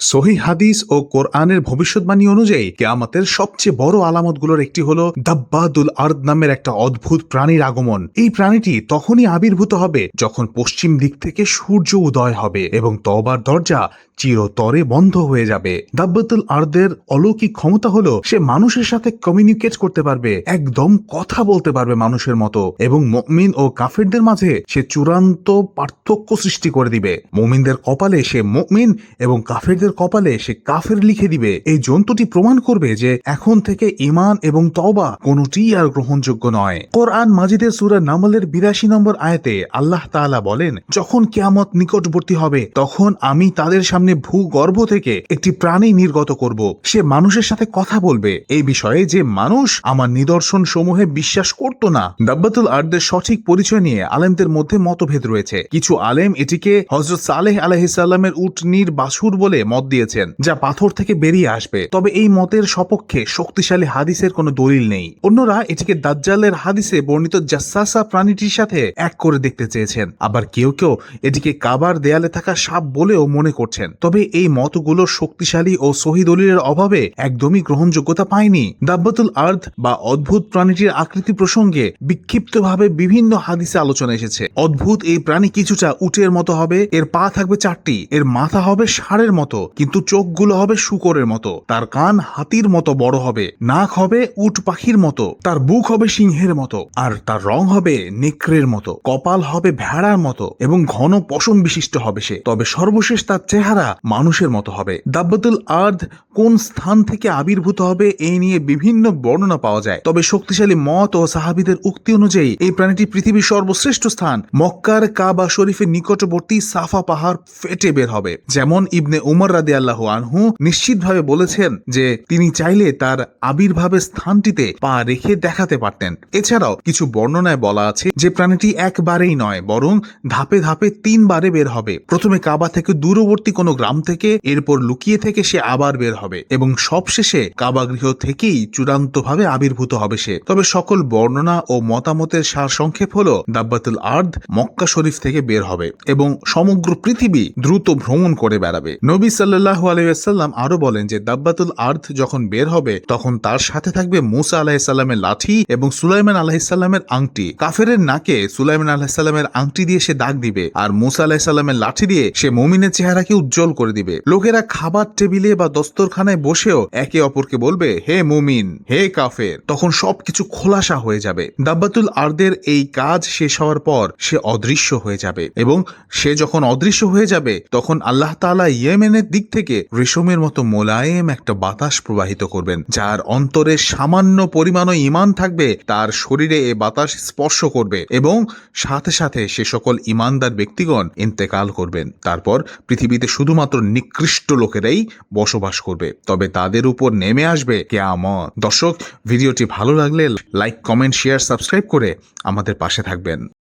সহি হাদিস ও কোরআনের ভবিষ্যৎবাণী অনুযায়ী কেয়ামতের সবচেয়ে বড় আলামতগুলোর একটি হল দাব্বাদুল আর্দ নামের একটা অদ্ভুত প্রাণীর আগমন। এই প্রাণীটি তখনই আবির্ভূত হবে যখন পশ্চিম দিক থেকে সূর্য উদয় হবে এবং তবার দরজা চিরতরে বন্ধ হয়ে যাবে। দাব্বাতুল আর্দের অলৌকিক ক্ষমতা হলো সে মানুষের সাথে কমিউনিকেট করতে পারবে, একদম কথা বলতে পারবে মানুষের মতো এবং মমিন ও কাফেরদের মাঝে সে চূড়ান্ত পার্থক্য সৃষ্টি করে দিবে। মমিনদের কপালে সে মমিন এবং কাফেরদের কপালে সে কাফের লিখে দিবে। এই জন্তুটি প্রমাণ করবে যে এখন থেকে ইমান এবং তওবা কোনটি আর গ্রহণযোগ্য নয়। কোরআন মাজিদের সুরা নামলের বিরাশি নম্বর আয়াতে আল্লাহ তাআলা বলেন, যখন কিয়ামত নিকটবর্তী হবে, তখন আমি তাদের সামনে ভূগর্ভ থেকে একটি প্রাণী নির্গত করব। সে মানুষের সাথে কথা বলবে। এই বিষয়ে যে মানুষ আমার নিদর্শন সমূহে বিশ্বাস করত না। দাব্বাতুল আর্দের সঠিক পরিচয় নিয়ে আলেমদের মধ্যে মতভেদ রয়েছে। কিছু আলেম এটিকে হজরত সালেহ আলহিসাল্লামের উটনির বাসুর বলে মত দিয়েছেন, যা পাথর থেকে বেরিয়ে আসবে। তবে এই মতের সপক্ষে শক্তিশালী হাদিসের কোনো দলিল নেই। অন্যরা এটিকে দাজ্জালের হাদিসে বর্ণিত জাসাসা প্রাণীটির সাথে এক করে দেখতে চেয়েছেন। আবার কেউ কেউ এটিকে কাবার দেয়ালে থাকা সাপ বলেও মনে করছেন। তবে এই মতগুলো শক্তিশালী ও সহি দলিলের অভাবে একদমই গ্রহণযোগ্যতা পায়নি। দাব্বাতুল আর্থ বা অদ্ভুত প্রাণীটির আকৃতি প্রসঙ্গে বিক্ষিপ্তভাবে বিভিন্ন হাদিসে আলোচনা এসেছে। অদ্ভুত এই প্রাণী কিছুটা উটের মতো হবে, এর পা থাকবে চারটি, এর মাথা হবে ষাঁড়ের মতো। কিন্তু চোখগুলো হবে শুকরের মতো, তার কান হাতির মতো বড় হবে, নাক হবে উট পাখির মতো, তার বুক হবে সিংহের মতো, আর তার রং হবে নেকড়ের মতো, কপাল হবে ভেড়ার মতো, এবং ঘন পশম বিশিষ্ট হবে সে। তবে সর্বশেষ তার চেহারা মানুষের মতো হবে। দাব্বাতুল আর্ধ কোন স্থান থেকে আবির্ভূত হবে এই নিয়ে বিভিন্ন বর্ণনা পাওয়া যায়। তবে শক্তিশালী মত ও সাহাবিদের উক্তি অনুযায়ী এই প্রাণীটি পৃথিবীর সর্বশ্রেষ্ঠ স্থান। মক্কার কাবা শরীফের নিকটবর্তী সাফা পাহাড় ফেটে বের হবে। যেমন ইবনে উমর রাদি আল্লাহ আনহু নিশ্চিতভাবে বলেছেন যে তিনি চাইলে তার আবির্ভাবের স্থানটিতে পা রেখে দেখাতে পারতেন। এছাড়াও কিছু বর্ণনায় বলা আছে যে প্রাণীটি একবারেই নয়, বরং ধাপে ধাপে তিনবারে বের হবে। প্রথমে কাবা থেকে দূরবর্তী কোনো গ্রাম থেকে, এরপর লুকিয়ে থেকে সে আবার বের হবে এবং সবশেষে কাবাগৃহ থেকেই চূড়ান্তভাবে আবির্ভূত হবে সে। তবে সকল বর্ণনা ও মতামতের সার সংক্ষেপ হল দাব্বাতুল আর্ধ মক্কা শরীফ থেকে বের হবে এবং সমগ্র পৃথিবী দ্রুত ভ্রমণ করে বেড়াবে। নবী সাল্লাহ আলাইসাল্লাম আরও বলেন যে দাব্বাতুল আর্ধ যখন বের হবে, তখন তার সাথে থাকবে মুসা আলাহিসাল্লামের লাঠি এবং সুলাইমান আলাহিসাল্লামের আংটি। কাফেরের নাকে সুলাইমান আলাহিসাল্লামের আংটি দিয়ে সে দাগ দিবে আর মুসা আলাহিসাল্লামের লাঠি দিয়ে সে মমিনের চেহারাকে উজ্জ্বল করে দিবে। লোকেরা খাবার টেবিলে বা দস্তরখানায় বসেও একে অপরকে বলবে, হে মুমিন, হে কাফের। তখন সবকিছু খোলাসা হয়ে যাবে। দাব্বাতুল আর্দের এই কাজ শেষ হওয়ার পর সে অদৃশ্য হয়ে যাবে এবং সে যখন অদৃশ্য হয়ে যাবে, তখন আল্লাহ তাআলা ইয়েমেনের দিক থেকে রেশমের মতো মোলায়েম একটা বাতাস প্রবাহিত করবেন, যার অন্তরে সামান্য পরিমাণও ইমান থাকবে, তার শরীরে এ বাতাস স্পর্শ করবে এবং সাথে সাথে সে সকল ইমানদার ব্যক্তিগণ ইন্তেকাল করবেন। তারপর পৃথিবীতে শুধুমাত্র নিকৃষ্ট লোকেরাই বসবাস করবে, তবে তাদের উপর নেমে আসবে কেয়ামত। দর্শক, ভিডিওটি ভালো লাগলে লাইক, কমেন্ট, শেয়ার, সাবস্ক্রাইব করে আমাদের পাশে থাকবেন।